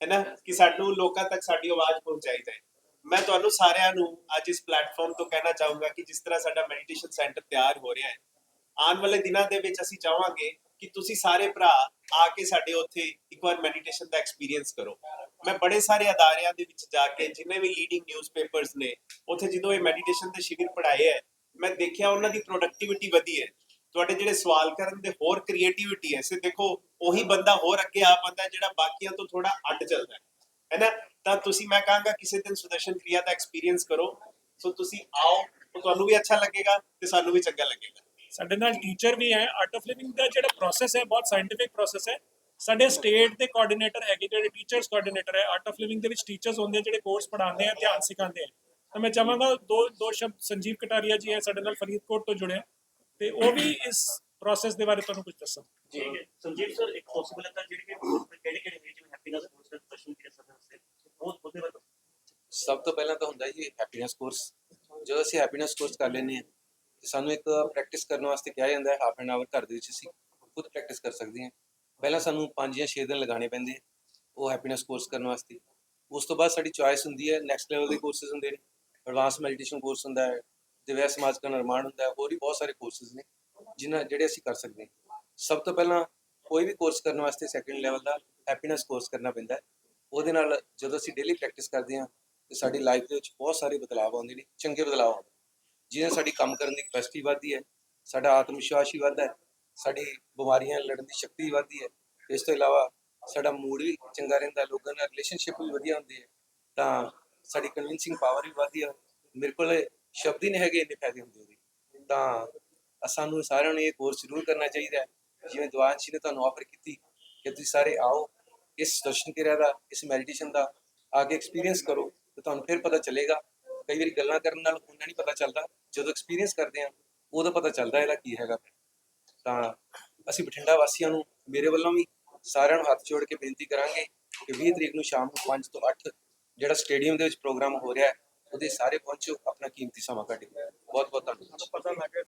Speaker 1: ਹੈ ਕਿ ਸਾਨੂੰ ਲੋਕਾਂ ਤੱਕ ਸਾਡੀ ਆਵਾਜ਼ ਪਹੁੰਚਾਈ ਜਾਏ। ਮੈਂ ਤੁਹਾਨੂੰ ਸਾਰਿਆਂ ਨੂੰ ਅੱਜ ਇਸ ਪਲੇਟਫਾਰਮ ਤੋਂ ਕਹਿਣਾ ਚਾਹੂੰਗਾ ਕਿ ਜਿਸ ਤਰ੍ਹਾਂ ਸਾਡਾ ਮੈਡੀਟੇਸ਼ਨ ਸੈਂਟਰ ਤਿਆਰ ਹੋ ਰਿਹਾ ਹੈ ਆਉਣ ਵਾਲੇ ਦਿਨਾਂ ਦੇ ਵਿੱਚ ਅਸੀਂ ਚਾਹਾਂਗੇ ਕਿ ਤੁਸੀਂ ਸਾਰੇ ਭਰਾ ਆ ਕੇ ਸਾਡੇ ਉੱਥੇ ਇੱਕ ਵਾਰ ਮੈਡੀਟੇਸ਼ਨ ਦਾ ਐਕਸਪੀਰੀਅੰਸ ਕਰੋ। ਮੈਂ ਬੜੇ ਸਾਰੇ ਅਦਾਰਿਆਂ ਦੇ ਵਿੱਚ ਜਾ ਕੇ ਜਿੰਨੇ ਵੀ ਲੀਡਿੰਗ ਨਿਊਜ਼ਪੇਪਰਸ ਨੇ, ਉੱਥੇ ਜਦੋਂ ਇਹ ਮੈਡੀਟੇਸ਼ਨ ਦੇ ਸ਼ਿਵਿਰ ਪੜਾਏ ਹੈ, ਮੈਂ ਦੇਖਿਆ ਉਹਨਾਂ ਦੀ ਪ੍ਰੋਡਕਟਿਵਿਟੀ ਵਧੀ ਹੈ। ਤੁਹਾਡੇ ਜਿਹੜੇ ਸਵਾਲ ਕਰਨ ਦੇ ਹੋਰ ਕ੍ਰੀਏਟੀਵਿਟੀ ਹੈ ਸੇ ਦੇਖੋ, ਉਹੀ ਬੰਦਾ ਹੋਰ ਅੱਗੇ ਆ ਪਾਉਂਦਾ ਜਿਹੜਾ ਬਾਕੀਆਂ ਤੋਂ ਥੋੜਾ ਅੱਡ ਚੱਲਦਾ ਹੈ। ਹੈ ਤਾਂ ਤੁਸੀਂ, ਮੈਂ ਕਹਾਂਗਾ, ਕਿਸੇ ਦਿਨ ਸੁਦਰਸ਼ਨ ਕ੍ਰਿਆ ਦਾ ਐਕਸਪੀਰੀਅੰਸ ਕਰੋ। ਸੋ ਤੁਸੀਂ ਆਓ ਤੁਹਾਨੂੰ ਵੀ ਅੱਛਾ ਲੱਗੇਗਾ ਤੇ ਸਾਨੂੰ ਵੀ ਚੰਗਾ ਲੱਗੇਗਾ।
Speaker 4: ਸਾਡੇ ਨਾਲ ਟੀਚਰ ਵੀ ਹੈ ਆਰਟ ਆਫ ਲਿਵਿੰਗ ਦਾ ਜਿਹੜਾ ਪ੍ਰੋਸੈਸ ਹੈ ਬਹੁਤ ਸਾਇੰਟੀਫਿਕ ਪ੍ਰੋਸੈਸ ਹੈ। ਸਾਡੇ ਸਟੇਟ ਦੇ ਕੋਆਰਡੀਨੇਟਰ ਹੈਗੇ ਜਿਹੜੇ ਟੀਚਰਸ ਕੋਆਰਡੀਨੇਟਰ ਹੈ ਆਰਟ ਆਫ ਲਿਵਿੰਗ ਦੇ ਵਿੱਚ ਟੀਚਰਸ ਹੁੰਦੇ ਆ ਜਿਹੜੇ ਕੋਰਸ ਪੜ੍ਹਾਉਂਦੇ ਆ ਧਿਆਨ ਸਿਖਾਉਂਦੇ ਆ। ਤਾਂ ਮੈਂ ਚਾਹਾਂਗਾ ਦੋ ਦੋ ਸ਼ਬਦ ਸੰਜੀਵ ਕਟਾਰੀਆ ਜੀ ਹੈ ਸਾਡੇ ਨਾਲ ਫਰੀਦਕੋਟ ਤੋਂ ਜੁੜੇ ਆ, ਤੇ ਉਹ ਵੀ ਇਸ ਪ੍ਰੋਸੈਸ ਦੇ ਬਾਰੇ ਤੁਹਾਨੂੰ ਕੁਝ ਦੱਸਣ।
Speaker 6: ਠੀਕ ਹੈ ਸੰਜੀਵ ਸਰ ਇੱਕ ਪੋਸੀਬਲ ਹੈ ਜਿਹੜੀ ਕਿ ਕਿਹੜੇ ਕਿਹੜੇ ਵੇ ਜਿਵੇਂ ਹੈਪੀਨੈਸ ਕੋਰਸ ਦਾ ਪ੍ਰਸ਼ਨ ਕੀਤਾ ਸਰ ਸੇ ਬਹੁਤ ਉਹਦੇ ਬਾਰੇ
Speaker 8: ਸਭ ਤੋਂ ਪਹਿਲਾਂ ਤਾਂ ਹੁੰਦਾ ਜੀ ਹੈਪੀਨੈਸ ਕੋਰਸ ਜਦੋਂ ਅਸੀਂ ਹੈਪੀਨੈਸ ਕੋਰਸ ਕਰ ਹਾਂ ਤੇ ਸਾਨੂੰ ਇੱਕ ਪ੍ਰੈਕਟਿਸ ਕਰਨ ਵਾਸਤੇ ਕਿਹਾ ਜਾਂਦਾ ਹੈ ਹਾਫ ਐਨ ਆਵਰ ਘਰ ਦੇ ਵਿੱਚ ਅਸੀਂ ਖੁਦ ਪ੍ਰੈਕਟਿਸ ਕਰ ਸਕਦੇ ਹਾਂ। ਪਹਿਲਾਂ ਸਾਨੂੰ 5 ਜਾਂ 6 ਦਿਨ ਲਗਾਉਣੇ ਪੈਂਦੇ ਆ, ਉਹ ਹੈਪੀਨੈਸ ਕੋਰਸ ਕਰਨ ਵਾਸਤੇ। ਉਸ ਤੋਂ ਬਾਅਦ ਸਾਡੀ ਚੁਆਇਸ ਹੁੰਦੀ ਹੈ ਨੈਕਸਟ ਲੈਵਲ ਦੇ ਕੋਰਸਸ ਹੁੰਦੇ ਨੇ ਐਡਵਾਂਸ ਮੈਡੀਟੇਸ਼ਨ ਕੋਰਸ ਹੁੰਦਾ ਹੈ, ਦਿਵਿਆ ਸਮਾਜ ਦਾ ਨਿਰਮਾਣ ਹੁੰਦਾ ਹੈ, ਹੋਰ ਵੀ ਬਹੁਤ ਸਾਰੇ ਕੋਰਸਸ ਨੇ, ਜਿਨ੍ਹਾਂ ਜਿਹੜੇ ਅਸੀਂ ਕਰ ਸਕਦੇ ਹਾਂ। ਸਭ ਤੋਂ ਪਹਿਲਾਂ ਕੋਈ ਵੀ ਕੋਰਸ ਕਰਨ ਵਾਸਤੇ ਸੈਕੰਡ ਲੈਵਲ ਦਾ ਹੈਪੀਨੈਸ ਕੋਰਸ ਕਰਨਾ ਪੈਂਦਾ ਹੈ। ਉਹਦੇ ਨਾਲ ਜਦੋਂ ਅਸੀਂ ਡੇਲੀ ਪ੍ਰੈਕਟਿਸ ਕਰਦੇ ਹਾਂ, ਤੇ ਸਾਡੀ ਲਾਈਫ ਦੇ ਵਿੱਚ ਬਹੁਤ ਸਾਰੇ ਬਦਲਾਅ ਆਉਂਦੇ ਨੇ, ਚੰਗੇ ਬਦਲਾਅ ਆਉਂਦੇ ਜਿਹਨਾਂ ਸਾਡੀ ਕੰਮ ਕਰਨ ਦੀ ਕਪੈਸਿਟੀ ਵੱਧਦੀ ਹੈ, ਸਾਡਾ ਆਤਮ ਵਿਸ਼ਵਾਸ ਹੀ ਵੱਧਦਾ ਹੈ, ਸਾਡੀ ਬਿਮਾਰੀਆਂ ਲੜਨ ਦੀ ਸ਼ਕਤੀ ਵੱਧਦੀ ਹੈ, ਇਸ ਤੋਂ ਇਲਾਵਾ ਸਾਡਾ ਮੂਡ ਵੀ ਚੰਗਾ ਰਹਿੰਦਾ ਲੋਕਾਂ ਨਾਲ ਰਿਲੇਸ਼ਨਸ਼ਿਪ ਵੀ ਵਧੀਆ ਹੁੰਦੀ ਹੈ, ਤਾਂ ਸਾਡੀ ਕਨਵਿੰਸਿੰਗ ਪਾਵਰ ਵੀ ਵਧਦੀ ਹੈ, ਮੇਰੇ ਕੋਲ ਸ਼ਬਦ ਹੀ ਨਹੀਂ ਹੈਗੇ ਇੰਨੇ ਫਾਇਦੇ ਹੁੰਦੇ ਉਹਦੇ, ਤਾਂ ਸਾਨੂੰ ਸਾਰਿਆਂ ਨੂੰ ਇਹ ਕੋਰਸ ਜ਼ਰੂਰ ਕਰਨਾ ਚਾਹੀਦਾ ਹੈ, ਜਿਵੇਂ ਦੀਵਾਨਸ਼ੀ ਨੇ ਤੁਹਾਨੂੰ ਆਫਰ ਕੀਤੀ ਕਿ ਤੁਸੀਂ ਸਾਰੇ ਆਓ, ਇਸ ਦਰਸ਼ਨ ਕਿਰਿਆ ਦਾ, ਇਸ ਮੈਡੀਟੇਸ਼ਨ ਦਾ, ਆ ਕੇ ਐਕਸਪੀਰੀਅੰਸ ਕਰੋ, ਤੇ ਤੁਹਾਨੂੰ ਫਿਰ ਪਤਾ ਚੱਲੇਗਾ ਕਈ ਵਾਰੀ ਗੱਲਾਂ ਕਰਨ ਨਾਲ ਉਹਨਾਂ ਨਹੀਂ ਪਤਾ ਚੱਲਦਾ, ਜਦੋਂ ਐਕਸਪੀਰੀਅੰਸ ਕਰਦੇ ਆ ਉਦੋਂ ਪਤਾ ਚੱਲਦਾ ਇਹਦਾ ਕੀ ਹੈਗਾ। ਤਾਂ ਅਸੀਂ ਬਠਿੰਡਾ ਵਾਸੀਆਂ ਨੂੰ ਮੇਰੇ ਵੱਲੋਂ ਵੀ ਸਾਰਿਆਂ ਨੂੰ ਹੱਥ ਜੋੜ ਕੇ ਬੇਨਤੀ ਕਰਾਂਗੇ ਕਿ 20 ਤਰੀਕ ਨੂੰ ਸ਼ਾਮ ਨੂੰ 5 ਤੋਂ 8 ਜਿਹੜਾ ਸਟੇਡੀਅਮ ਦੇ ਵਿੱਚ ਪ੍ਰੋਗਰਾਮ ਹੋ ਰਿਹਾ ਹੈ, ਉਹਦੇ ਸਾਰੇ ਪਹੁੰਚੋ, ਆਪਣਾ ਕੀਮਤੀ ਸਮਾਂ ਕੱਢੋ ਬਹੁਤ ਬਹੁਤ ਧੰਨਵਾਦ।
Speaker 2: ਪਤਾ ਲੱਗੇ